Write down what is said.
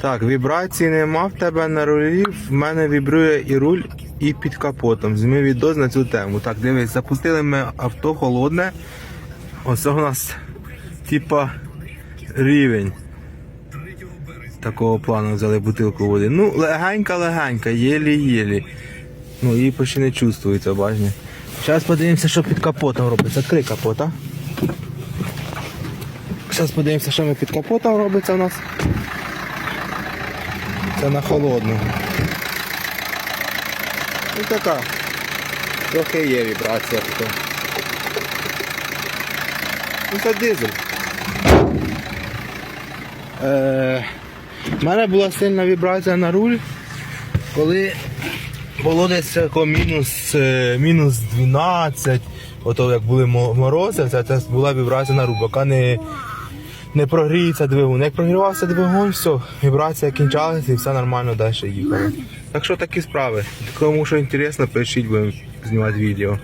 Так, вібрації нема в тебе на рулі. В мене вібрує і руль, і під капотом. Зніми відос на цю тему. Так, дивись, запустили ми авто холодне. Ось у нас типа рівень. Такого плану взяли бутилку води. Ну, легенька-легенька, єлі-єлі. Ну, її почти не чувствується, бачиш. Зараз подивимося, що під капотом робиться. Відкрий капота. Зараз подивимося, що ми під капотом робиться у нас. Це на холодну. Ну така. Трохи є вібрація така. Ну це дизель. Е, У мене була сильна вібрація на руль, коли було десь мінус, е, мінус 12, ото як були морози, це, це була вібрація на руль, поки не, не прогріється двигун. Як прогрівався двигун, все, вібрація кінчалася і все нормально далі їхало. Так що такі справи. Кому що інтересно, пишіть, будемо знімати відео.